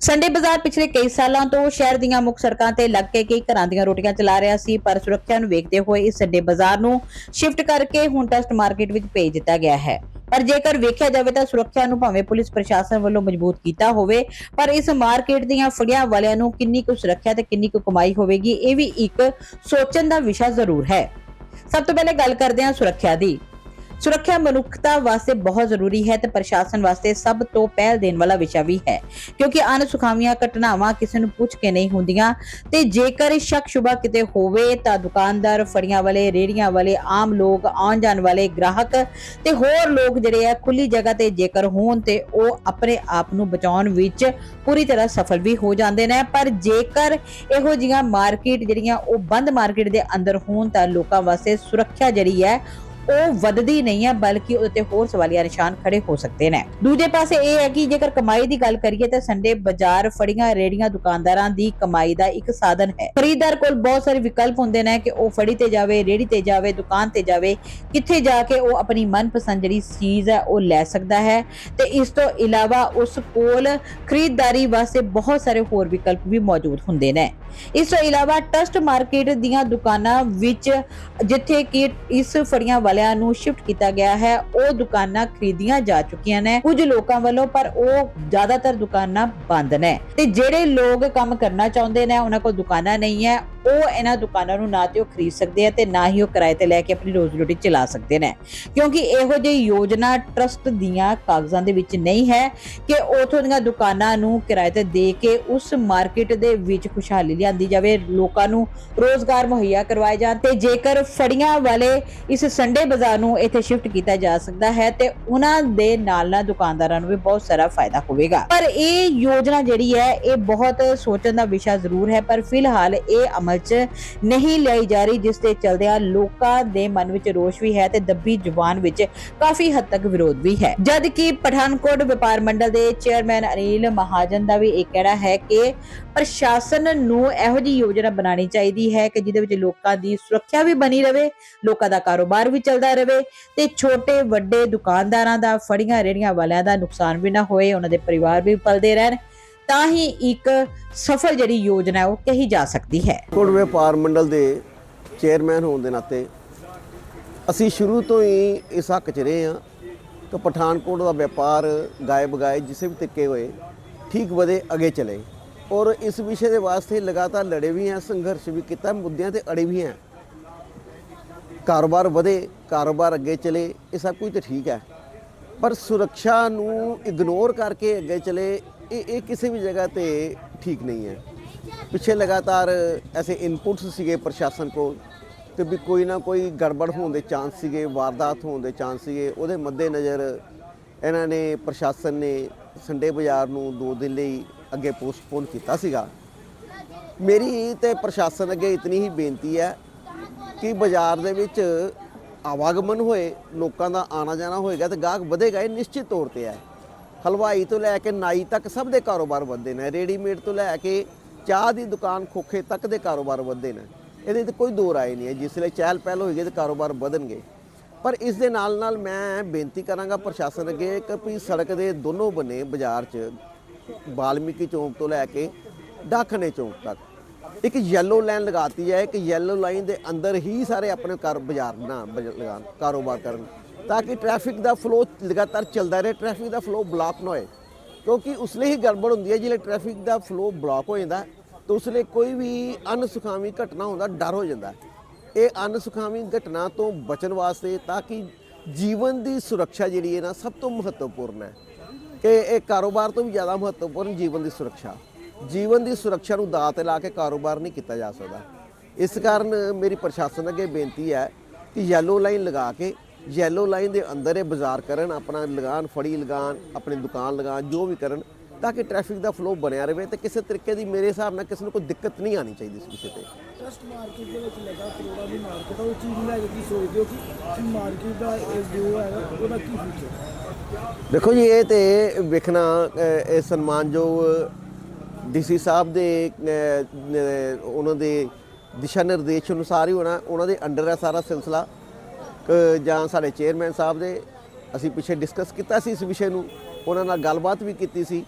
Sunday ਬਾਜ਼ਾਰ ਪਿਛਲੇ ਕਈ ਸਾਲਾਂ ਤੋਂ ਸ਼ਹਿਰ ਦੀਆਂ ਮੁੱਖ ਸੜਕਾਂ ਤੇ ਲੱਗ ਕੇ ਕਈ ਘਰਾਂ ਦੀਆਂ ਰੋਟੀਆਂ ਚਲਾ ਰਿਹਾ ਸੀ, ਪਰ ਸੁਰੱਖਿਆ ਨੂੰ ਵੇਖਦੇ ਹੋਏ ਇਸ ਸੰਡੇ ਬਾਜ਼ਾਰ ਨੂੰ ਸ਼ਿਫਟ ਕਰਕੇ ਹੁਣ ਟੈਸਟ ਮਾਰਕੀਟ ਵਿੱਚ ਭੇਜ ਦਿੱਤਾ ਗਿਆ ਹੈ। ਪਰ ਜੇਕਰ ਵੇਖਿਆ ਜਾਵੇ ਤਾਂ ਸੁਰੱਖਿਆ ਨੂੰ ਭਾਵੇਂ ਪੁਲਿਸ ਪ੍ਰਸ਼ਾਸਨ ਵੱਲੋਂ ਮਜ਼ਬੂਤ ਕੀਤਾ ਹੋਵੇ, ਪਰ ਇਸ ਮਾਰਕੀਟ ਦੀਆਂ ਫੜੀਆਂ ਵਾਲਿਆਂ ਨੂੰ ਕਿੰਨੀ ਕੁ ਸੁਰੱਖਿਆ ਤੇ ਕਿੰਨੀ ਕੁ ਕਮਾਈ ਹੋਵੇਗੀ, ਇਹ ਵੀ ਇੱਕ ਸੋਚਣ ਦਾ ਵਿਸ਼ਾ ਜ਼ਰੂਰ ਹੈ। ਸਭ ਤੋਂ ਪਹਿਲੇ ਗੱਲ ਕਰਦੇ ਹਾਂ ਸੁਰੱਖਿਆ ਦੀ। ਸੁਰੱਖਿਆ ਮਨੁੱਖਤਾ ਵਾਸਤੇ ਬਹੁਤ ਜ਼ਰੂਰੀ ਹੈ ਤੇ ਪ੍ਰਸ਼ਾਸਨ ਵਾਸਤੇ ਸਭ ਤੋਂ ਪਹਿਲ ਦੇਣ ਵਾਲਾ ਵਿਸ਼ਾ ਵੀ ਹੈ। ਕਿਉਂਕਿ ਅਣਸੁਖਾਵੀਆਂ ਘਟਨਾਵਾਂ ਕਿਸੇ ਨੂੰ ਪੁੱਛ ਕੇ ਨਹੀਂ ਹੁੰਦੀਆਂ ਤੇ ਜੇਕਰ ਸ਼ੱਕ ਸ਼ੁਬਾ ਕਿਤੇ ਹੋਵੇ ਤਾਂ ਦੁਕਾਨਦਾਰ, ਫੜੀਆਂ ਵਾਲੇ ਰੇੜੀਆਂ ਵਾਲੇ, ਆਮ ਲੋਕ ਆਉਣ ਜਾਣ ਵਾਲੇ ਗ੍ਰਾਹਕ ਤੇ ਹੋਰ ਲੋਕ ਜਿਹੜੇ ਆ ਖੁੱਲੀ ਜਗ੍ਹਾ ਤੇ ਜੇਕਰ ਹੋਣ ਤੇ ਉਹ ਆਪਣੇ ਆਪ ਨੂੰ ਬਚਾਉਣ ਵਿੱਚ ਪੂਰੀ ਤਰ੍ਹਾਂ ਸਫਲ ਵੀ ਹੋ ਜਾਂਦੇ ਨੇ। ਪਰ ਜੇਕਰ ਇਹੋ ਜਿਹੀਆਂ ਮਾਰਕੀਟ ਜਿਹੜੀਆਂ ਉਹ ਬੰਦ ਮਾਰਕੀਟ ਦੇ ਅੰਦਰ ਹੋਣ ਤਾਂ ਲੋਕਾਂ ਵਾਸਤੇ ਸੁਰੱਖਿਆ ਜਿਹੜੀ ਹੈ ਉਹ ਵੱਧਦੀ ਨਹੀਂ ਹੈ ਬਲਕਿ ਉਹਦੇ ਹੋਰ ਸਵਾਲੀਆ ਨਿਸ਼ਾਨ ਖੜੇ ਹੋ ਸਕਦੇ ਨੇ। ਦੂਜੇ ਪਾਸੇ ਇਹ ਹੈ ਕਿ ਜੇਕਰ ਕਮਾਈ ਦੀ ਗੱਲ ਕਰੀਏ ਤਾਂ ਸੰਡੇ ਬਾਜ਼ਾਰ ਫੜੀਆਂ ਰੇੜੀਆਂ ਦੁਕਾਨਦਾਰਾਂ ਦੀ ਕਮਾਈ ਦਾ ਇੱਕ ਸਾਧਨ ਹੈ। ਖਰੀਦਦਾਰ ਕੋਲ ਬਹੁਤ ਸਾਰੇ ਵਿਕਲਪ ਹੁੰਦੇ ਨੇ ਕਿ ਉਹ ਫੜੀ ਤੇ ਜਾਵੇ, ਰੇੜੀ ਤੇ ਜਾਵੇ, ਦੁਕਾਨ ਤੇ ਜਾਵੇ, ਕਿੱਥੇ ਜਾ ਕੇ ਉਹ ਆਪਣੀ ਮਨਪਸੰਦ ਜਿਹੜੀ ਚੀਜ਼ ਹੈ ਉਹ ਲੈ ਸਕਦਾ ਹੈ। ਤੇ ਇਸ ਤੋਂ ਇਲਾਵਾ ਉਸ ਕੋਲ ਖਰੀਦਦਾਰੀ ਵਾਸਤੇ ਬਹੁਤ ਸਾਰੇ ਹੋਰ ਵਿਕਲਪ ਵੀ ਮੌਜੂਦ ਹੁੰਦੇ ਨੇ। ਇਸ ਤੋਂ ਇਲਾਵਾ ਟਰਸਟ ਮਾਰਕੀਟ ਦੀਆਂ ਦੁਕਾਨਾਂ ਵਿੱਚ ਜਿੱਥੇ ਕਿ ਇਸ ਫੜੀਆਂ ਵਾਲੇ ਵਾਲਿਆਂ ਨੂੰ ਸ਼ਿਫਟ ਕੀਤਾ ਗਿਆ ਹੈ, ਉਹ ਦੁਕਾਨਾਂ ਖਰੀਦੀਆਂ ਜਾ ਚੁੱਕੀਆਂ ਨੇ, ਕੁਝ ਲੋਕਾਂ ਵੱਲੋਂ, ਪਰ ਉਹ ਜ਼ਿਆਦਾਤਰ ਦੁਕਾਨਾਂ ਬੰਦ ਨੇ। ਤੇ ਜਿਹੜੇ ਲੋਕ ਕੰਮ ਕਰਨਾ ਚਾਹੁੰਦੇ ਨੇ, ਉਹਨਾਂ ਕੋਲ ਦੁਕਾਨਾਂ ਨਹੀਂ ਹੈ ਉਹ ਇਹਨਾਂ ਦੁਕਾਨਾਂ ਨੂੰ ਨਾ ਤੇ ਉਹ ਖਰੀਦ ਸਕਦੇ ਆ ਤੇ ਨਾ ਹੀ ਉਹ ਕਿਰਾਏ ਤੇ ਲੈ ਕੇ ਆਪਣੀ ਰੋਜ਼ੀ ਰੋਟੀ ਚਲਾ ਸਕਦੇ ਨੇ। ਕਿਉਂਕਿ ਇਹੋ ਜਿਹੀ ਯੋਜਨਾ ਟਰਸਟ ਦੀਆਂ ਕਾਗਜ਼ਾਂ ਦੇ ਵਿੱਚ ਨਹੀਂ ਹੈ ਕਿ ਉਥੋਂ ਦੀਆਂ ਦੁਕਾਨਾਂ ਨੂੰ ਕਿਰਾਏ ਤੇ ਦੇ ਕੇ ਉਸ ਮਾਰਕੀਟ ਦੇ ਵਿੱਚ ਖੁਸ਼ਹਾਲੀ ਲਿਆਂਦੀ ਜਾਵੇ, ਲੋਕਾਂ ਨੂੰ ਰੋਜ਼ਗਾਰ ਮੁਹੱਈਆ ਕਰਵਾਏ ਜਾਣ ਤੇ ਜੇਕਰ ਫੜੀਆਂ ਵਾਲੇ ਇਸ ਸੰਡੇ ਬਾਜ਼ਾਰ ਨੂੰ ਇੱਥੇ ਸ਼ਿਫਟ ਕੀਤਾ ਜਾ ਸਕਦਾ ਹੈ ਤੇ ਉਹਨਾਂ ਦੇ ਨਾਲ ਨਾਲ ਦੁਕਾਨਦਾਰਾਂ ਨੂੰ ਵੀ ਬਹੁਤ ਸਾਰਾ ਫਾਇਦਾ ਹੋਵੇਗਾ। ਪਰ ਇਹ ਯੋਜਨਾ ਜਿਹੜੀ ਹੈ, ਇਹ ਬਹੁਤ ਸੋਚਣ ਦਾ ਵਿਸ਼ਾ ਜ਼ਰੂਰ ਹੈ, ਪਰ ਫਿਲਹਾਲ ਇਹ ਅਮਲ 'ਚ ਨਹੀਂ ਲਈ ਜਾ ਰਹੀ, ਜਿਸ ਦੇ ਚਲਦਿਆਂ ਲੋਕਾਂ ਦੇ ਮਨ ਵਿੱਚ ਰੋਸ਼ ਵੀ ਹੈ ਤੇ ਦੱਬੀ ਜ਼ੁਬਾਨ ਵਿੱਚ ਕਾਫੀ ਹੱਦ ਤੱਕ ਵਿਰੋਧ ਵੀ ਹੈ। ਜਦ ਕਿ ਪਠਾਨਕੋਟ ਵਪਾਰ ਮੰਡਲ ਦੇ ਚੇਅਰਮੈਨ ਅਨਿਲ ਮਹਾਜਨ ਦਾ ਵੀ ਇਹ ਕਹਿਣਾ ਹੈ ਕਿ ਪ੍ਰਸ਼ਾਸਨ ਨੂੰ ਇਹੋ ਜਿਹੀ ਯੋਜਨਾ ਬਣਾਉਣੀ ਚਾਹੀਦੀ ਹੈ ਕਿ ਜਿਹਦੇ ਵਿੱਚ ਲੋਕਾਂ ਦੀ ਸੁਰੱਖਿਆ ਵੀ ਬਣੀ ਰਹੇ ਲੋਕਾਂ ਦਾ ਕਾਰੋਬਾਰ ਵੀ ਚੱਲਦਾ ਰਹੇ ਤੇ ਛੋਟੇ ਵੱਡੇ ਦੁਕਾਨਦਾਰਾਂ ਦਾ ਫੜੀਆਂ ਰੇੜੀਆਂ ਵਾਲਿਆਂ ਦਾ ਨੁਕਸਾਨ ਵੀ ਨਾ ਹੋਏ, ਉਹਨਾਂ ਦੇ ਪਰਿਵਾਰ ਵੀ ਪਲਦੇ ਰਹਿਣ। ਤਾਂ ਹੀ ਇੱਕ ਸਫਲ ਜਿਹੜੀ ਯੋਜਨਾ ਉਹ ਕਹੀ ਜਾ ਸਕਦੀ ਹੈ। ਕੋਟ ਵਪਾਰ ਮੰਡਲ ਦੇ ਚੇਅਰਮੈਨ ਹੋਣ ਦੇ ਨਾਤੇ ਅਸੀਂ ਸ਼ੁਰੂ ਤੋਂ ਹੀ ਇਸ ਹੱਕ 'ਚ ਰਹੇ ਹਾਂ ਕਿ ਪਠਾਨਕੋਟ ਦਾ ਵਪਾਰ ਗਾਏ ਬਗਾਏ ਜਿਸੇ ਵੀ ਤਰੀਕੇ ਹੋਏ, ਠੀਕ ਵਧੇ, ਅੱਗੇ ਚਲੇ। ਔਰ ਇਸ ਵਿਸ਼ੇ ਦੇ ਵਾਸਤੇ ਲਗਾਤਾਰ ਲੜੇ ਵੀ ਹਾਂ, ਸੰਘਰਸ਼ ਵੀ ਕੀਤਾ, ਮੁੱਦਿਆਂ ਤੇ ਅੜੇ ਵੀ ਹਾਂ। ਕਾਰੋਬਾਰ ਵਧੇ, ਕਾਰੋਬਾਰ ਅੱਗੇ ਚਲੇ, ਇਹ ਸਭ ਕੁਝ ਤਾਂ ਠੀਕ ਹੈ। ਪਰ ਸੁਰੱਖਿਆ ਨੂੰ ਇਗਨੋਰ ਕਰਕੇ ਅੱਗੇ ਚਲੇ ਇਹ ਇਹ ਕਿਸੇ ਵੀ ਜਗ੍ਹਾ ਤੇ ਠੀਕ ਨਹੀਂ ਹੈ। ਪਿੱਛੇ ਲਗਾਤਾਰ ਐਸੇ ਇਨਪੁਟਸ ਸੀਗੇ ਪ੍ਰਸ਼ਾਸਨ ਕੋਲ ਕਿ ਵੀ ਕੋਈ ਨਾ ਕੋਈ ਗੜਬੜ ਹੋਣ ਦੇ ਚਾਂਸ ਸੀਗੇ, ਵਾਰਦਾਤ ਹੋਣ ਦੇ ਚਾਂਸ ਸੀਗੇ। ਉਹਦੇ ਮੱਦੇ ਨਜ਼ਰ ਇਹਨਾਂ ਨੇ ਪ੍ਰਸ਼ਾਸਨ ਨੇ ਸੰਡੇ ਬਾਜ਼ਾਰ ਨੂੰ 2 ਦਿਨ ਲਈ ਅੱਗੇ ਪੋਸਟਪੋਨ ਕੀਤਾ ਸੀਗਾ। ਮੇਰੀ ਤੇ ਪ੍ਰਸ਼ਾਸਨ ਅੱਗੇ ਇਤਨੀ ਹੀ ਬੇਨਤੀ ਹੈ ਕਿ ਬਾਜ਼ਾਰ ਦੇ ਵਿੱਚ ਆਵਾਗਮਨ ਹੋਏ, ਲੋਕਾਂ ਦਾ ਆਣਾ ਜਾਣਾ ਹੋਏਗਾ ਤੇ ਗਾਹਕ ਵਧੇਗਾ, ਇਹ ਨਿਸ਼ਚਿਤ ਤੌਰ ਤੇ ਹੈ। ਹਲਵਾਈ ਤੋਂ ਲੈ ਕੇ ਨਾਈ ਤੱਕ ਸਭ ਦੇ ਕਾਰੋਬਾਰ ਵੱਧਦੇ ਨੇ। ਰੈਡੀਮੇਡ ਤੋਂ ਲੈ ਕੇ ਚਾਹ ਦੀ ਦੁਕਾਨ ਖੋਖੇ ਤੱਕ ਦੇ ਕਾਰੋਬਾਰ ਵੱਧਦੇ ਨੇ। ਇਹਦੇ ਤੇ ਕੋਈ ਦੋ ਰਾਏ ਨਹੀਂ ਹੈ। ਜਿਸ ਲਈ ਚਹਿਲ ਪਹਿਲ ਹੋਏਗੀ ਤੇ ਕਾਰੋਬਾਰ ਵਧਣਗੇ। ਪਰ ਇਸ ਦੇ ਨਾਲ ਨਾਲ ਮੈਂ ਬੇਨਤੀ ਕਰਾਂਗਾ ਪ੍ਰਸ਼ਾਸਨ ਅੱਗੇ ਕਿ ਵੀ ਸੜਕ ਦੇ ਦੋਨੋਂ ਬੰਨੇ ਬਾਜ਼ਾਰ 'ਚ, ਬਾਲਮੀਕੀ ਚੌਂਕ ਤੋਂ ਲੈ ਕੇ ਡਾਕਣੇ ਚੌਂਕ ਤੱਕ। ਇੱਕ ਯੈਲੋ ਲਾਈਨ ਲਗਾਤੀ ਹੈ। ਕਿ ਯੈਲੋ ਲਾਈਨ ਦੇ ਅੰਦਰ ਹੀ ਸਾਰੇ ਆਪਣੇ ਕਾਰ ਬਾਜ਼ਾਰ ਨਾ ਬਜ- ਲਗਾਉਣ ਕਾਰੋਬਾਰ ਕਰਨ। ਤਾਂ ਕਿ ਟ੍ਰੈਫਿਕ ਦਾ ਫਲੋ ਲਗਾਤਾਰ ਚੱਲਦਾ ਰਹੇ ਟ੍ਰੈਫਿਕ ਦਾ ਫਲੋ ਬਲਾਕ ਨਾ ਹੋਏ। ਕਿਉਂਕਿ ਉਸ ਲਈ ਹੀ ਗੜਬੜ ਹੁੰਦੀ ਹੈ ਜਿਹੜੇ ਟ੍ਰੈਫਿਕ ਦਾ ਫਲੋ ਬਲਾਕ ਹੋ ਜਾਂਦਾ, ਤਾਂ ਉਸ ਲਈ ਕੋਈ ਵੀ ਅਨਸੁਖਾਵੀ ਘਟਨਾ ਹੁੰਦਾ, ਡਰ ਹੋ ਜਾਂਦਾ। ਇਹ ਅਨਸੁਖਾਵੀ ਘਟਨਾ ਤੋਂ ਬਚਣ ਵਾਸਤੇ ਤਾਂ ਕਿ ਜੀਵਨ ਦੀ ਸੁਰੱਖਿਆ ਜਿਹੜੀ ਹੈ ਨਾ, ਸਭ ਤੋਂ ਮਹੱਤਵਪੂਰਨ ਹੈ। ਕਿ ਇਹ ਕਾਰੋਬਾਰ ਤੋਂ ਵੀ ਜ਼ਿਆਦਾ ਮਹੱਤਵਪੂਰਨ ਜੀਵਨ ਦੀ ਸੁਰੱਖਿਆ। ਜੀਵਨ ਦੀ ਸੁਰੱਖਿਆ ਨੂੰ ਦਾਅ ਤੇ ਲਾ ਕੇ ਕਾਰੋਬਾਰ ਨਹੀਂ ਕੀਤਾ ਜਾ ਸਕਦਾ। ਇਸ ਕਾਰਨ ਮੇਰੀ ਪ੍ਰਸ਼ਾਸਨ ਅੱਗੇ ਬੇਨਤੀ ਹੈ ਕਿ ਯੈਲੋ ਲਾਈਨ ਲਗਾ ਕੇ ਯੈਲੋ ਲਾਈਨ ਦੇ ਅੰਦਰ ਇਹ ਬਾਜ਼ਾਰ ਕਰਨ ਆਪਣਾ ਲਗਾਨ ਫੜੀ ਲਗਾਨ ਆਪਣੀ ਦੁਕਾਨ ਲਗਾਨ ਜੋ ਵੀ ਕਰਨ ਤਾਂ ਕਿ ਟ੍ਰੈਫਿਕ ਦਾ ਫਲੋ ਬਣਿਆ ਰਹੇ ਤੇ ਕਿਸੇ ਤਰੀਕੇ ਦੀ ਮੇਰੇ ਹਿਸਾਬ ਨਾਲ ਕਿਸੇ ਨੂੰ ਕੋਈ ਦਿੱਕਤ ਨਹੀਂ ਆਣੀ ਚਾਹੀਦੀ ਇਸ ਵਿਸ਼ੇ ਤੇ। ਟਰਸਟ ਮਾਰਕੀਟ ਦੇ ਵਿੱਚ ਲੱਗਾ ਕਰੋੜਾਂ ਦੀ ਮਾਰਕੀਟ ਉਹ ਚੀਜ਼ ਲੈ ਕੇ ਸੋਚਦੇ ਹੋ ਕਿ ਮਾਰਕੀਟ ਦਾ ਇਹ ਜੋ ਹੈਗਾ ਉਹਦਾ ਕੀ ਫਿਊਚਰ ਦੇਖੋ ਜੀ ਇਹ ਤੇ ਵੇਖਣਾ ਇਹ ਸਨਮਾਨਯੋਗ ਡੀਸੀ ਸਾਹਿਬ ਦੇ ਉਹਨਾਂ ਦੇ ਦਿਸ਼ਾ ਨਿਰਦੇਸ਼ ਅਨੁਸਾਰ ਹੀ ਹੋਣਾ ਉਹਨਾਂ ਦੇ ਅੰਡਰ ਹੈ ਸਾਰਾ ਸਿਲਸਿਲਾ। ਜਾਂ ਸਾਡੇ ਚੇਅਰਮੈਨ ਸਾਹਿਬ ਦੇ ਅਸੀਂ ਪਿੱਛੇ ਡਿਸਕਸ ਕੀਤਾ ਸੀ ਇਸ ਵਿਸ਼ੇ ਨੂੰ, ਉਹਨਾਂ ਨਾਲ ਗੱਲਬਾਤ ਵੀ ਕੀਤੀ ਸੀ।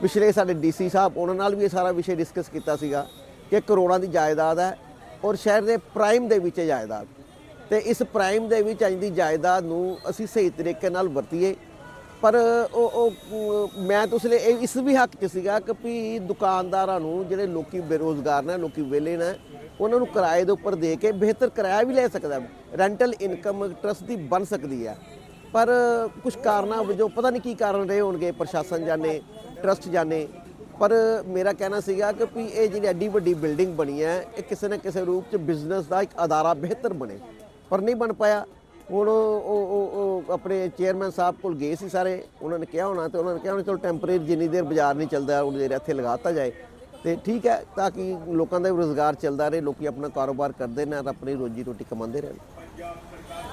ਪਿਛਲੇ ਸਾਡੇ ਡੀਸੀ ਸਾਹਿਬ, ਉਹਨਾਂ ਨਾਲ ਵੀ ਇਹ ਸਾਰਾ ਵਿਸ਼ੇ ਡਿਸਕਸ ਕੀਤਾ ਸੀਗਾ ਕਿ ਕਰੋੜਾਂ ਦੀ ਜਾਇਦਾਦ ਹੈ ਔਰ ਸ਼ਹਿਰ ਦੇ ਪ੍ਰਾਈਮ ਦੇ ਵਿੱਚ ਇਹ ਜਾਇਦਾਦ। ਤੇ ਇਸ ਪ੍ਰਾਈਮ ਦੇ ਵਿੱਚ ਅੱਜ ਜਾਇਦਾਦ ਨੂੰ ਅਸੀਂ ਸਹੀ ਤਰੀਕੇ ਨਾਲ ਵਰਤੀਏ ਪਰ ਉਹ ਉਹ ਮੈਂ ਤਾਂ ਉਸ ਲਈ ਇਹ ਇਸ ਵੀ ਹੱਕ 'ਚ ਸੀਗਾ ਕਿ ਵੀ ਦੁਕਾਨਦਾਰਾਂ ਨੂੰ ਜਿਹੜੇ ਲੋਕੀ ਬੇਰੋਜ਼ਗਾਰ ਨੇ, ਲੋਕੀ ਵਿਹਲੇ ਨੇ, ਉਹਨਾਂ ਨੂੰ ਕਿਰਾਏ ਦੇ ਉੱਪਰ ਦੇ ਕੇ ਬਿਹਤਰ ਕਿਰਾਇਆ ਵੀ ਲੈ ਸਕਦਾ ਰੈਂਟਲ ਇਨਕਮ ਟਰਸਟ ਦੀ ਬਣ ਸਕਦੀ ਹੈ। ਪਰ ਕੁਝ ਕਾਰਨਾਂ ਵਜੋਂ ਪਤਾ ਨਹੀਂ ਕੀ ਕਾਰਨ ਰਹੇ ਹੋਣਗੇ, ਪ੍ਰਸ਼ਾਸਨ ਜਾਣੇ ਟਰਸਟ ਜਾਣੇ। ਪਰ ਮੇਰਾ ਕਹਿਣਾ ਸੀਗਾ ਕਿ ਵੀ ਇਹ ਜਿਹੜੀ ਐਡੀ ਵੱਡੀ ਬਿਲਡਿੰਗ ਬਣੀ ਹੈ, ਇਹ ਕਿਸੇ ਨਾ ਕਿਸੇ ਰੂਪ 'ਚ ਬਿਜ਼ਨਸ ਦਾ ਇੱਕ ਅਦਾਰਾ ਬਿਹਤਰ ਬਣੇ। ਪਰ ਨਹੀਂ ਬਣ ਪਾਇਆ। ਹੁਣ ਉਹ, ਉਹ- ਆਪਣੇ ਚੇਅਰਮੈਨ ਸਾਹਿਬ ਕੋਲ ਗਏ ਸੀ ਸਾਰੇ। ਉਹਨਾਂ ਨੇ ਕਿਹਾ ਹੋਣਾ ਤੇ ਉਹਨਾਂ ਨੇ ਕਿਹਾ ਹੋਣਾ, ਚਲੋ ਟੈਂਪਰੇਰੀ ਜਿੰਨੀ ਦੇਰ ਬਾਜ਼ਾਰ ਨਹੀਂ ਚੱਲਦਾ, ਉਨੀ ਦੇਰ ਇੱਥੇ ਲਗਾਤਾ ਜਾਏ। ਤੇ ਠੀਕ ਹੈ, ਤਾਂ ਕਿ ਲੋਕਾਂ ਦਾ ਵੀ ਰੋਜ਼ਗਾਰ ਚੱਲਦਾ ਰਹੇ, ਲੋਕੀ ਆਪਣਾ ਕਾਰੋਬਾਰ ਕਰਦੇ ਨੇ ਔਰ ਆਪਣੀ ਰੋਜੀ ਰੋਟੀ ਕਮਾਉਂਦੇ ਰਹਿਣ।